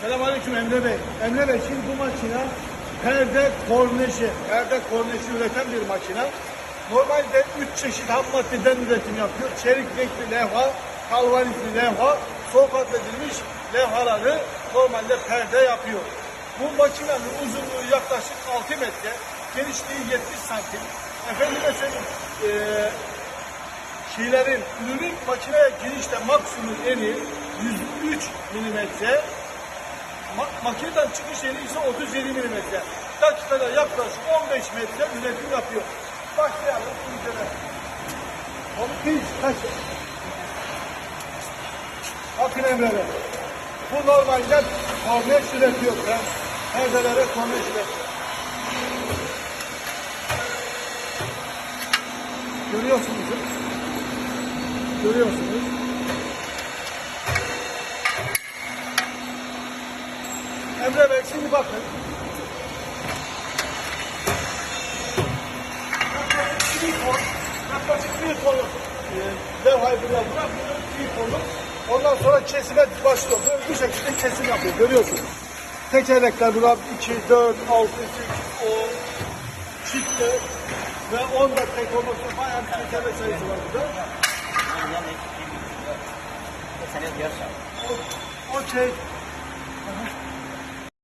Selamünaleyküm Emre Bey. Emre Bey şimdi bu makine perde korneşi, perde korneşi üreten bir makine. Normalde üç çeşit ham maddeden üretim yapıyor. Çelik renkli levha, kalvanitli levha, soğuk atledilmiş levhaları normalde perde yapıyor. Bu makinenin uzunluğu yaklaşık 6 metre, genişliği 70 santim. Efendime söyleyeyim, eee şeylerin, ürünün makineye girişte maksimum eni 103 milimetre, Ma- makineden çıkış yeri ise 37 milimetre. Dakikada yaklaşık 15 metre üretim yapıyor. Başlayalım incele. Onu bir kaç. Bakın Emre Bey. Bu normalde korneş üretiyor. Perdelere korneş üretiyor. Görüyorsunuz. Görüyorsunuz. Emre Bey şimdi bakın. Yaklaşık bir ton, yaklaşık bir ton e, levhayı buraya bırakıyoruz, bir tonu. Ondan sonra kesime başlıyor. Böyle bu şekilde kesim yapıyor, görüyorsunuz. Tekerlekler burada 2, 4, 6, 8, 10, çifte ve 10 da tek olmak üzere bayağı bir tekerlek sayısı var burada. Okey.